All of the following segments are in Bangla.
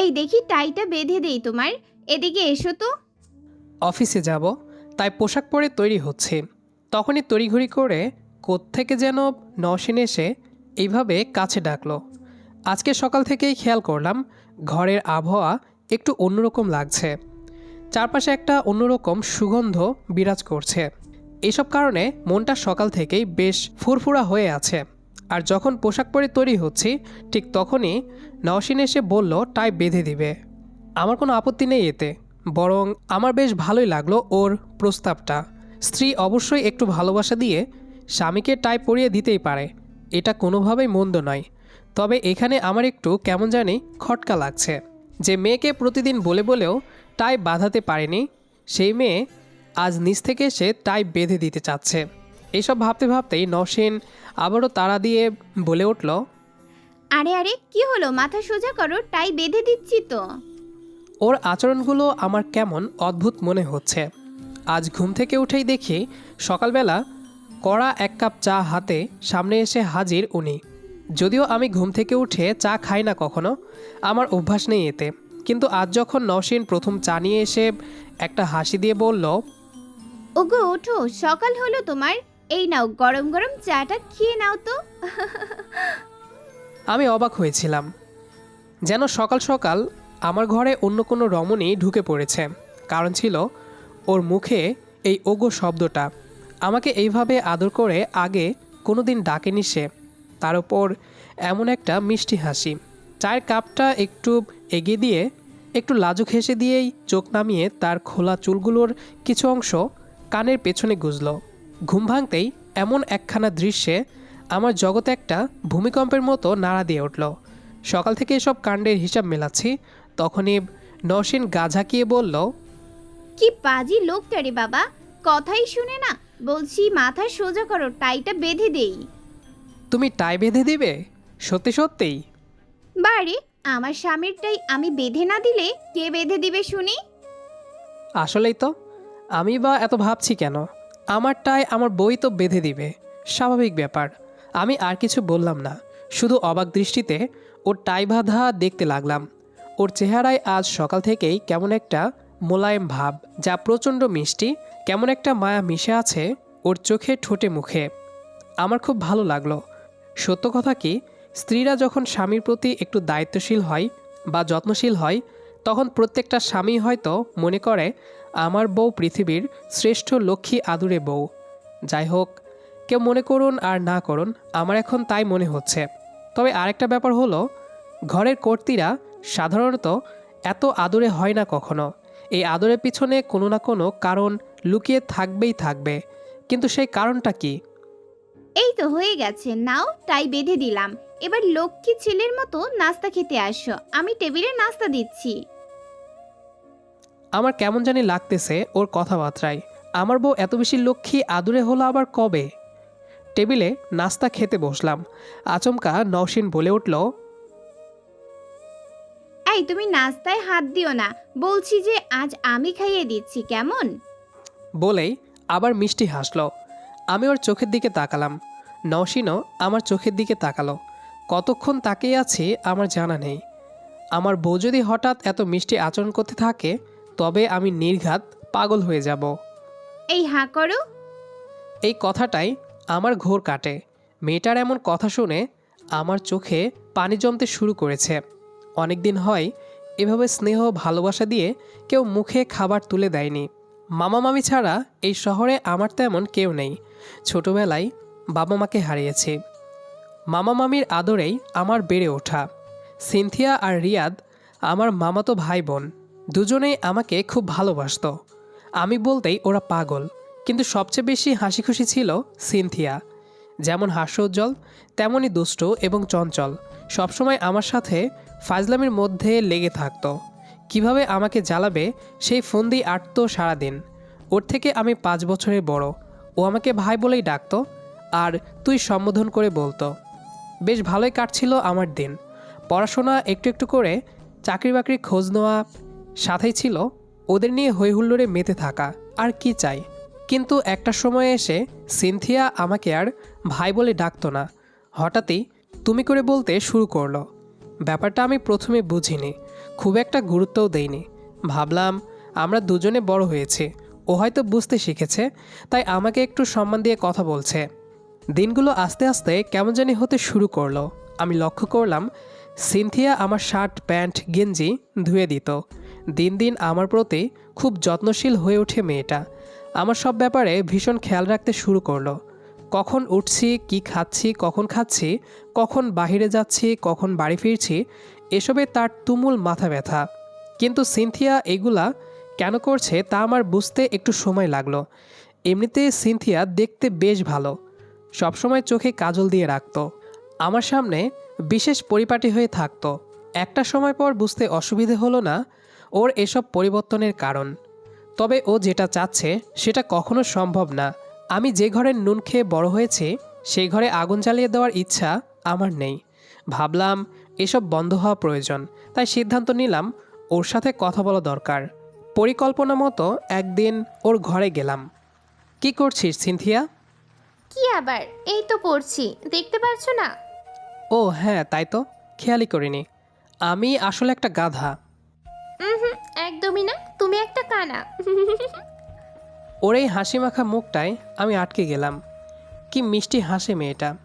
এই দেখি টাইটা বেঁধে দেই তোমার। এদিকে এসো তো। অফিসে যাব, তাই পোশাক পরে তৈরি হচ্ছে। তখনই তড়িঘড়ি করে কোত্থেকে যেন নসীন এসে এইভাবে কাছে ডাকলো। আজকে সকাল থেকেই খেয়াল করলাম, ঘরের আবহাওয়া একটু অন্যরকম লাগছে। চারপাশে একটা অন্যরকম সুগন্ধ বিরাজ করছে। এইসব কারণে মনটা সকাল থেকেই বেশ ফুরফুরা হয়ে আছে। আর যখন পোশাক পরে তৈরি হচ্ছি, ঠিক তখনই নওশিন এসে বলল টাই বেঁধে দিবে। আমার কোনো আপত্তি নেই এতে। বরং আমার বেশ ভালোই লাগল ওর প্রস্তাবটা। স্ত্রী অবশ্যই একটু ভালোবাসা দিয়ে স্বামীকে টাই পরিয়ে দিতেই পারে। এটা কোনোভাবেই মন্দ নয়। তবে এখানে আমার একটু কেমন জানি খটকা লাগছে। যে মেয়েকে প্রতিদিন বলে বলেও টাই বাঁধাতে পারেনি, সেই মেয়ে আজ নিচ থেকে সে টাই বেঁধে দিতে চাচ্ছে। এইসব ভাবতে ভাবতেই নসীন আবারও তাড়া দিয়ে বলে উঠল আরে আরে কি হলো? মাথা সোজা করো টাই বেঁধে দিচ্ছি তো। ওর আচরণগুলো আমার কেমন অদ্ভুত মনে হচ্ছে। আজ ঘুম থেকে উঠেই দেখি সকালবেলা কড়া এক কাপ চা হাতে সামনে এসে হাজির উনি। যদিও আমি ঘুম থেকে উঠে চা খাই না কখনো আমার অভ্যাস নেই এতে। কিন্তু আজ যখন নসীন প্রথম চা নিয়ে এসে একটা হাসি দিয়ে বলল ওগো ওঠো সকাল হলো তোমার। এই নাও, গরম গরম চাটা খেয়ে নাও তো। আমি অবাক হয়েছিলাম, যেন সকাল সকাল আমার ঘরে অন্য কোনো রমণী ঢুকে পড়েছে, কারণ ছিল ওর মুখে এই ওগো শব্দটা। আমাকে এইভাবে আদর করে আগে কোনো দিন ডাকেনি সে, তার ওপর এমন একটা মিষ্টি হাসি। চায়ের কাপটা একটু এগিয়ে দিয়ে, একটু লাজুক হেসে দিয়েই চোখ নামিয়ে তার খোলা চুলগুলোর কিছু অংশ কানের পেছনে গুজল। ঘুম ভাঙতেই এমন একখানা দৃশ্যে আমার জগতে একটা ভূমিকম্পের মতো নাড়া দিয়ে উঠল। সকাল থেকে এসব কাণ্ডের হিসাব মেলাচ্ছি। তখনই নসীন গা ঝাঁকিয়ে বলল কি পাজি লোকটা রে বাবা কথাই শুনে না। বলছি মাথা সোজা করো টাইটা বেঁধে দেই। তুমি টাই বেঁধে দিবে? সত্যি সত্যিই? বাড়ি আমার স্বামীর টাই আমি বেঁধে না দিলে কে বেঁধে দিবে শুনি? আসলেই তো আমি বা এত ভাবছি কেন? আমারটাই আমার বই তো বেঁধে দিবে। স্বাভাবিক ব্যাপার। আমি আর কিছু বললাম না। শুধু অবাক দৃষ্টিতে ওর টাই বাঁধা দেখতে লাগলাম। ওর চেহারায় আজ সকাল থেকেই কেমন একটা মোলায়েম ভাব, যা প্রচণ্ড মিষ্টি, কেমন একটা মায়া মিশে আছে ওর চোখে ঠোঁটে মুখে। আমার খুব ভালো লাগল। সত্য কথা কি, স্ত্রীরা যখন স্বামীর প্রতি একটু দায়িত্বশীল হয় বা যত্নশীল হয় তখন প্রত্যেকটা স্বামী হয়তো মনে করে, আমার বউ পৃথিবীর শ্রেষ্ঠ লক্ষ্মী আদুরে বউ। যাই হোক, কেউ মনে করুন আর না করুন, আমার এখন তাই মনে হচ্ছে। তবে আরেকটা ব্যাপার হলো, ঘরের কর্তীরা সাধারণত এত আদরে হয় না কখনো। এই আদরের পিছনে কোনো না কোনো কারণ লুকিয়ে থাকবেই থাকবে। কিন্তু সেই কারণটা কি? এই তো হয়ে গেছে, নাও তাই বেঁধে দিলাম। এবার লক্ষ্মী ছেলের মতো নাস্তা খেতে আসো। আমি টেবিলে নাস্তা দিচ্ছি। আমার কেমন জানি লাগতেছে ওর কথাবার্তায়। আমার বউ এত বেশি লক্ষ্মী আদুরে হলো আবার কবে? টেবিলে নাস্তা খেতে বসলাম। আচমকা নওশিন বলে উঠল এই তুমি নাস্তায় হাত দিও না। বলছি যে আজ আমি খাইয়ে দিচ্ছি কেমন? বলেই আবার মিষ্টি হাসলো। আমি ওর চোখের দিকে তাকালাম। নওশিনও আমার চোখের দিকে তাকালো। কতক্ষণ তাকিয়ে আছি আমার জানা নেই। আমার বউ যদি হঠাৎ এত মিষ্টি আচরণ করতে থাকে তবে আমি নির্ঘাত পাগল হয়ে যাব। এই হাঁ করো। এই কথাটাই আমার ঘোর কাটে। মেয়েটার এমন কথা শুনে আমার চোখে পানি জমতে শুরু করেছে। অনেক দিন হয় এভাবে স্নেহ ভালোবাসা দিয়ে কেউ মুখে খাবার তুলে দেয়নি। মামা মামি ছাড়া এই শহরে আমার তেমন কেউ নেই। ছোটবেলায় বাবা মাকে হারিয়েছি। মামা মামির আদরেই আমার বেড়ে ওঠা। সিনথিয়া আর রিয়াদ আমার মামাতো ভাই বোন দুজনেই আমাকে খুব ভালোবাসতো। আমি বলতেই ওরা পাগল, কিন্তু সবচেয়ে বেশি হাসি খুশি ছিল সিনথিয়া। যেমন হাস্যোজ্জ্বল, তেমনই দুষ্ট এবং চঞ্চল, সবসময় আমার সাথে ফাজলামির মধ্যে লেগে থাকতো। কীভাবে আমাকে জ্বালাবে সেই ফন্দি আটতো সারাদিন। ওর থেকে আমি পাঁচ বছরের বড়। ও আমাকে ভাই বলেই ডাকতো, আর তুই সম্বোধন করে বলতো বেশ ভালোই কাটছিল আমার দিন। পড়াশোনা একটু একটু করে চাকরি বাকরির খোঁজ নেওয়া সাথেই ছিল। ওদের নিয়ে হৈহুল্লোড়ে মেতে থাকা, আর কি চাই? কিন্তু একটা সময়ে এসে সিনথিয়া আমাকে আর ভাই বলে ডাকতো না। হঠাৎই তুমি করে বলতে শুরু করল। ব্যাপারটা আমি প্রথমে বুঝিনি, খুব একটা গুরুত্বও দেইনি। ভাবলাম, আমরা দুজনে বড় হয়েছি, ও হয়তো বুঝতে শিখেছে, তাই আমাকে একটু সম্মান দিয়ে কথা বলছে। দিনগুলো আস্তে আস্তে কেমন জানি হতে শুরু করল। আমি লক্ষ্য করলাম, সিনথিয়া আমার শার্ট, প্যান্ট, গেঞ্জি ধুয়ে দিত। দিন দিন আমার প্রতি খুব যত্নশীল হয়ে ওঠে মেয়েটা। আমার সব ব্যাপারে ভীষণ খেয়াল রাখতে শুরু করল। কখন উঠছি, কি খাচ্ছি, কখন খাচ্ছি, কখন বাইরে যাচ্ছি, কখন বাড়ি ফিরছি, এসবে তার তুমুল মাথা ব্যথা। কিন্তু সিনথিয়া এগুলা কেন করছে তা আমার বুঝতে একটু সময় লাগল। এমনিতে সিনথিয়া দেখতে বেশ ভালো। সবসময় চোখে কাজল দিয়ে রাখত। আমার সামনে বিশেষ পরিপাটি হয়ে থাকতো। একটা সময় পর বুঝতে অসুবিধে হলো না ওর এসব পরিবর্তনের কারণ। তবে ও যেটা চাচ্ছে সেটা কখনো সম্ভব না। আমি যে ঘরের নুন খেয়ে বড় হয়েছি, সেই ঘরে আগুন জ্বালিয়ে দেওয়ার ইচ্ছা আমার নেই। ভাবলাম এসব বন্ধ হওয়া প্রয়োজন, তাই সিদ্ধান্ত নিলাম ওর সাথে কথা বলা দরকার। পরিকল্পনা মতো একদিন ওর ঘরে গেলাম। কি করছিস, সিনথিয়া? কি আবার? এই তো পড়ছি দেখতে পারছ না? ও হ্যাঁ তাই তো খেয়ালই করিনি। আমি আসলে একটা গাধা। হুম একদমই না তুমি একটা কানা। ওর এই হাসি মাখা মুখটায় আমি আটকে গেলাম। কি মিষ্টি হাসে মেয়েটা।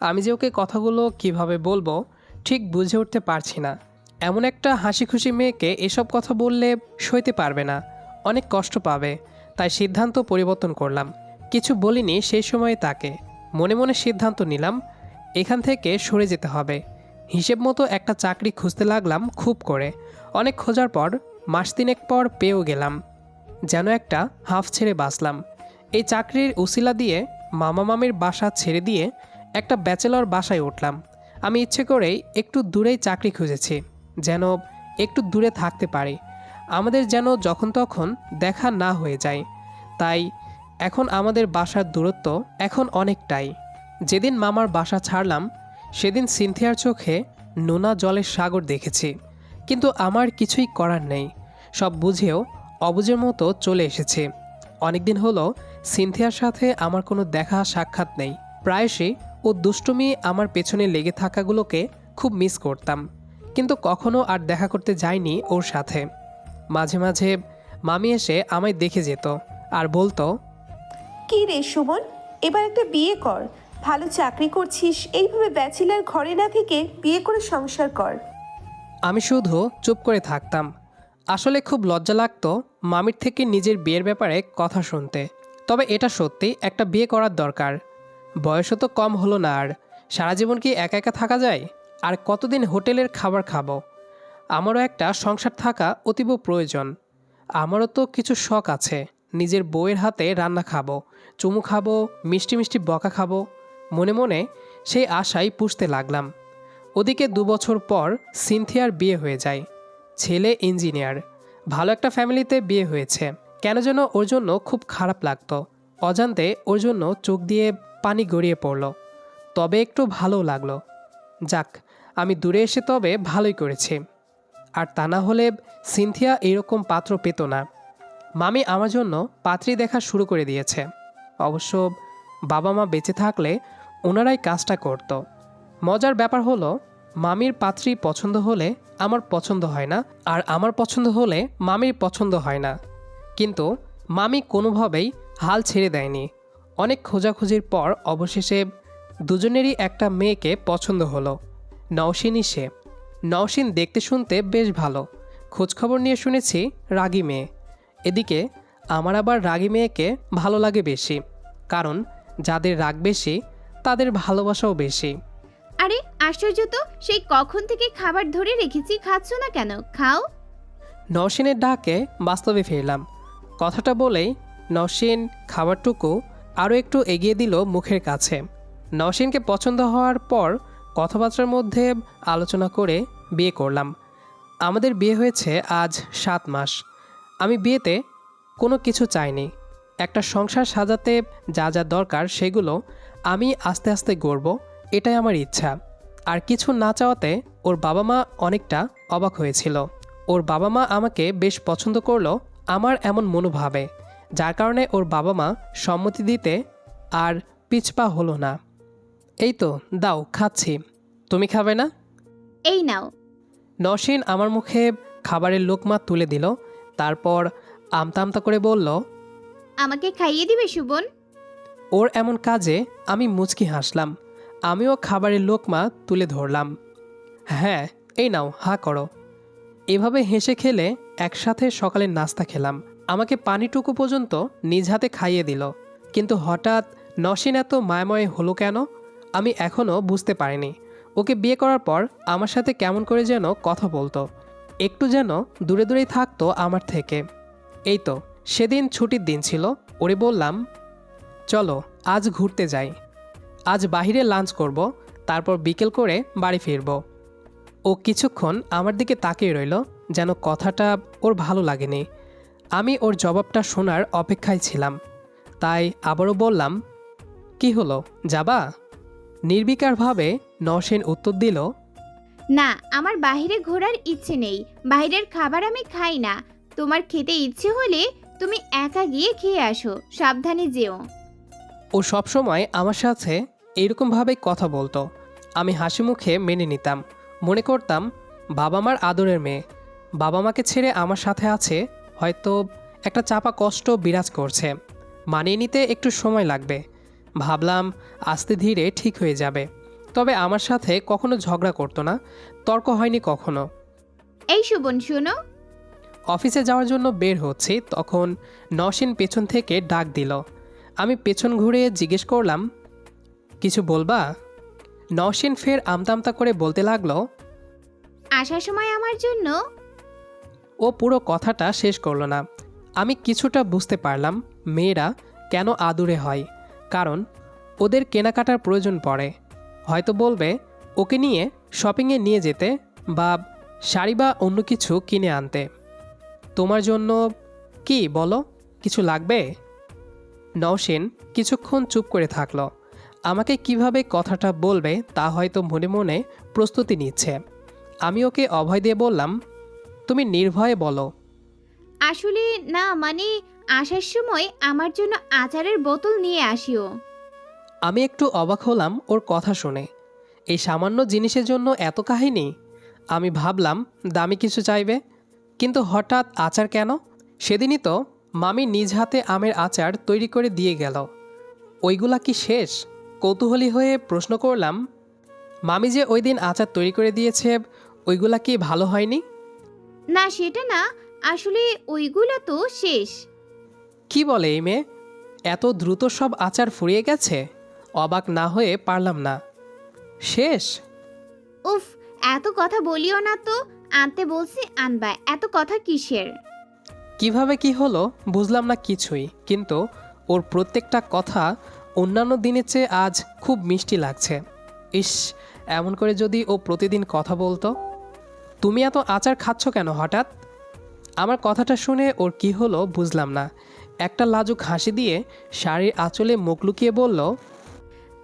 আমি যে ওকে কথাগুলো কীভাবে বলব ঠিক বুঝে উঠতে পারছি না। এমন একটা হাসি খুশি মেয়েকে এসব কথা বললে সইতে পারবে না। অনেক কষ্ট পাবে তাই সিদ্ধান্ত পরিবর্তন করলাম। কিছু বলিনি সেই সময়ে তাকে। মনে মনে সিদ্ধান্ত নিলাম, এখান থেকে সরে যেতে হবে। হিসেব মতো একটা চাকরি খুঁজতে লাগলাম খুব করে। অনেক খোঁজার পর, মাস তিনেক পর পেয়েও গেলাম। যেন একটা হাফ ছেড়ে বাঁচলাম। এই চাকরির উসিলা দিয়ে মামা মামির বাসা ছেড়ে দিয়ে একটা ব্যাচেলর বাসায় উঠলাম। আমি ইচ্ছে করেই একটু দূরেই চাকরি খুঁজেছি, যেন একটু দূরে থাকতে পারি। আমাদের যেন যখন তখন দেখা না হয়ে যায়। তাই এখন আমাদের বাসার দূরত্ব এখন অনেকটাই। যেদিন মামার বাসা ছাড়লাম, সেদিন সিনথিয়ার চোখে নোনা জলের সাগর দেখেছি। কিন্তু আমার কিছুই করার নেই। সব বুঝেও অবুঝের মতো চলে এসেছি। অনেকদিন হলো সিনথিয়ার সাথে আমার কোনো দেখা সাক্ষাৎ নেই। প্রায়শই ও দুষ্টুমি আমার পেছনে লেগে থাকাগুলোকে খুব মিস করতাম। কিন্তু কখনো আর দেখা করতে যাইনি ওর সাথে। মাঝে মাঝে মামি এসে আমায় দেখে যেত আর বলতো কি রে সুমন? এবার একটা বিয়ে কর। ভালো চাকরি করছিস, এইভাবে ব্যাচেলার ঘরে না থেকে বিয়ে করে সংসার কর। আমি শুধু চুপ করে থাকতাম। আসলে খুব লজ্জা লাগতো মামির থেকে নিজের বিয়ের ব্যাপারে কথা শুনতে। তবে এটা সত্যি একটা বিয়ে করার দরকার। বয়সও তো কম হলো না আর। সারা জীবন কি একা একা থাকা যায়? আর কতদিন হোটেলের খাবার খাব? আমারও একটা সংসার থাকা অতীব প্রয়োজন। আমারও তো কিছু শখ আছে। নিজের বউয়ের হাতে রান্না খাব, চুমু খাব, মিষ্টি মিষ্টি বকা খাব। মনে মনে সেই আশাই পুষতে লাগলাম। ওদিকে দু বছর পর সিনথিয়ার বিয়ে হয়ে যায়। ছেলে ইঞ্জিনিয়ার। ভালো একটা ফ্যামিলিতে বিয়ে হয়েছে। কেন যেন ওর জন্য খুব খারাপ লাগতো। অজান্তে ওর জন্য চোখ দিয়ে পানি গড়িয়ে পড়ল। তবে একটু ভালো লাগল। যাক, আমি দূরে এসে তবে ভালোই করেছি। আর তা না হলে সিনথিয়া এরকম পাত্র পেত না। মামি আমার জন্য পাত্রী দেখা শুরু করে দিয়েছে। অবশ্য বাবা মা বেঁচে থাকলে ওনারাই কাজটা করত। মজার ব্যাপার হলো, মামির পাত্রী পছন্দ হলে আমার পছন্দ হয় না, আর আমার পছন্দ হলে মামির পছন্দ হয় না। কিন্তু মামি কোনোভাবেই হাল ছেড়ে দেয়নি। অনেক খোঁজাখুঁজির পর অবশেষে দুজনেরই একটা মেয়েকে পছন্দ হলো, নওশিনই সে। নওশিন দেখতে শুনতে বেশ ভালো। খোঁজখবর নিয়ে শুনেছি, রাগী মেয়ে। এদিকে আমার আবার রাগী মেয়েকে ভালো লাগে বেশি কারণ যাদের রাগ বেশি তাদের ভালোবাসাও বেশি। আরে আশ্চর্য তো সেই কখন থেকে খাবার ধরে রেখেছি খাচ্ছ না কেন? খাও। নওশিনের ডাকে বাস্তবে ফিরলাম। কথাটা বলেই নওশিন খাবারটুকু আরও একটু এগিয়ে দিল মুখের কাছে। নওশিনকে পছন্দ হওয়ার পর কথাবার্তার মধ্যে আলোচনা করে বিয়ে করলাম। আমাদের বিয়ে হয়েছে আজ সাত মাস। আমি বিয়েতে কোনো কিছু চাইনি। একটা সংসার সাজাতে যা যা দরকার সেগুলো আমি আস্তে আস্তে গড়ব এটাই আমার ইচ্ছা। আর কিছু না চাওয়াতে ওর বাবা মা অনেকটা অবাক হয়েছিল। ওর বাবা মা আমাকে বেশ পছন্দ করল আমার এমন মনোভাবে যার কারণে ওর বাবা মা সম্মতি দিতে আর পিছপা হলো না। এই তো দাও খাচ্ছি। তুমি খাবে না? এই নাও। নসীন আমার মুখে খাবারের লোকমা তুলে দিল। তারপর আমতা আমতা করে বলল আমাকে খাইয়ে দিবে সুবন? ওর এমন কাজে আমি মুচকি হাসলাম। আমিও খাবারের লোকমা তুলে ধরলাম। হ্যাঁ এই নাও হা করো। এভাবে হেসে খেলে একসাথে সকালের নাস্তা খেলাম। আমাকে পানিটুকু পর্যন্ত নিজ হাতে খাইয়ে দিল। কিন্তু হঠাৎ নসীন এত মায়াময় হলো কেন? আমি এখনও বুঝতে পারিনি। ওকে বিয়ে করার পর আমার সাথে কেমন করে যেন কথা বলতো। একটু যেন দূরে দূরেই থাকতো আমার থেকে। এই তো, সেদিন ছুটির দিন ছিল, ওরে বললাম, চলো, আজ ঘুরতে যাই। আজ বাইরে লাঞ্চ করব, তারপর বিকেল করে বাড়ি ফিরব। ও কিছুক্ষণ আমার দিকে তাকিয়ে রইল, যেন কথাটা ওর ভালো লাগেনি। আমি ওর জবাবটা শোনার অপেক্ষায় ছিলাম। তাই আবারও বললাম, কি হলো? যাবা? নির্বিকারভাবে নসেন উত্তর দিল না, আমার বাইরে ঘোরার ইচ্ছে নেই। বাইরের খাবার আমি খাই না। তোমার খেতে ইচ্ছে হলে তুমি একা গিয়ে খেয়ে আসো, সাবধানে যেও। ও সবসময় আমার সাথে এইরকমভাবেই কথা বলতো। আমি হাসি মুখে মেনে নিতাম। মনে করতাম, বাবা মার আদরের মেয়ে। বাবা মাকে ছেড়ে আমার সাথে আছে হয়তো একটা চাপা কষ্ট বিরাজ করছে। মানিয়ে নিতে একটু সময় লাগবে। ভাবলাম, আস্তে ধীরে ঠিক হয়ে যাবে। তবে আমার সাথে কখনো ঝগড়া করতো না তর্ক হয়নি কখনো। এই সুবন শোনো। অফিসে যাওয়ার জন্য বের হচ্ছি তখন নসীন পেছন থেকে ডাক দিল। আমি পেছন ঘুরে জিজ্ঞেস করলাম কিছু বলবা? নসীন ফের আমতামতা করে বলতে লাগল আসার সময় আমার জন্য? ও পুরো কথাটা শেষ করল না। আমি কিছুটা বুঝতে পারলাম মেয়েরা কেন আদুরে হয় কারণ ওদের কেনাকাটার প্রয়োজন পড়ে। হয়তো বলবে, ওকে নিয়ে শপিংয়ে নিয়ে যেতে বা শাড়ি বা অন্য কিছু কিনে আনতে। তোমার জন্য কি বলো? কিছু লাগবে? নওশিন কিছুক্ষণ চুপ করে থাকল। আমাকে কীভাবে কথাটা বলবে তা হয়তো মনে মনে প্রস্তুতি নিচ্ছে। আমি ওকে অভয় দিয়ে বললাম, তুমি নির্ভয়ে বলো। আসলে না মানে আসার সময় আমার জন্য আচারের বোতল নিয়ে আসিও। আমি একটু অবাক হলাম ওর কথা শুনে। এই সামান্য জিনিসের জন্য এত কাহিনী? আমি ভাবলাম দামি কিছু চাইবে। কিন্তু হঠাৎ আচার কেন? সেদিনই তো মামি নিজ হাতে আমের আচার তৈরি করে দিয়ে গেল। ওইগুলা কি শেষ? কৌতূহলী হয়ে প্রশ্ন করলাম মামি যে ওই দিন আচার তৈরি করে দিয়েছে ওইগুলা কি ভালো হয়নি? না সেটা না। আসলে ওইগুলো তো শেষ। কি বলে এই মেয়ে? এত দ্রুত সব আচার ফুরিয়ে গেছে? অবাক না হয়ে পারলাম না। শেষ। উফ এত কথা বলিও না তো। আনতে বলছি আনবা। এত কথা কিসের? কীভাবে কি হলো বুঝলাম না কিছুই কিন্তু ওর প্রত্যেকটা কথা অন্যান্য দিনের চেয়ে আজ খুব মিষ্টি লাগছে। ইস এমন করে যদি ও প্রতিদিন কথা বলতো? তুমি এত আচার খাচ্ছ কেন হঠাৎ? আমার কথাটা শুনে ওর কি হলো বুঝলাম না। একটা লাজুক হাসি দিয়ে শাড়ির আঁচলে মুখ লুকিয়ে বলল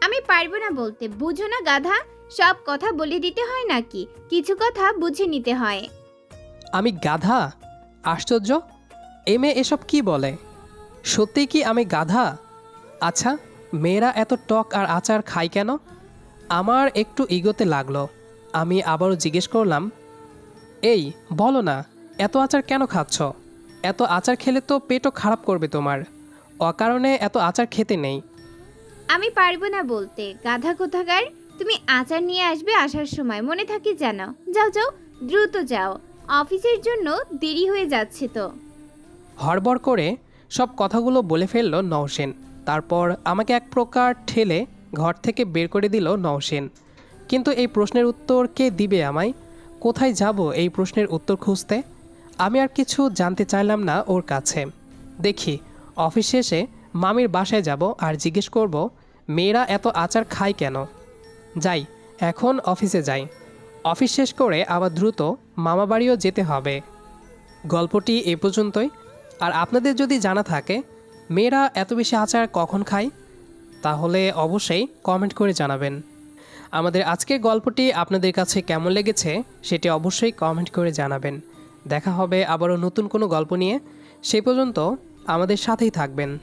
আমি পারব না বলতে। বুঝো না গাধা, সব কথা বলে দিতে হয় নাকি? কিছু কথা বুঝে নিতে হয়। আমি গাধা? আশ্চর্য? এ মেয়ে এসব কি বলে? সত্যি কি আমি গাধা? আচ্ছা মেয়েরা এত টক আর আচার খায় কেন? আমার একটু ইগোতে লাগল। আমি আবারও জিজ্ঞেস করলাম, এই, বলো না, এত আচার কেন খাচ্ছ? এত আচার খেলে তো পেটও খারাপ করবে তোমার। অকারণে এত আচার খেতে নেই। আমি পারব না বলতে। গাধা কোথাকার? তুমি আচার নিয়ে আসবে আসার সময়। মনে থাকি জানো যাও যাও, দ্রুত যাও। অফিসের জন্য দেরি হয়ে যাচ্ছে তো। হড়বড় করে সব কথাগুলো বলে ফেলল নওশেন। তারপর আমাকে এক প্রকার ঠেলে ঘর থেকে বের করে দিল নওশেন। কিন্তু এই প্রশ্নের উত্তর কে দিবে আমায়? কোথায় যাব এই প্রশ্নের উত্তর খুঁজতে? আমি আর কিছু জানতে চাইলাম না ওর কাছে। দেখি, অফিস শেষে মামির বাসায় যাব আর জিজ্ঞেস করব, মেয়েরা এত আচার খায় কেন? যাই, এখন অফিসে যাই। অফিস শেষ করে আবার দ্রুত মামা বাড়িও যেতে হবে। গল্পটি এ পর্যন্তই। আর আপনাদের যদি জানা থাকে, মেয়েরা এত বেশি আচার কখন খায়, তাহলে অবশ্যই কমেন্ট করে জানাবেন। আমাদের আজকের গল্পটি আপনাদের কাছে কেমন লেগেছে, সেটি অবশ্যই কমেন্ট করে জানাবেন। দেখা হবে আবারও নতুন কোনো গল্প নিয়ে। সেই পর্যন্ত আমাদের সাথেই থাকবেন।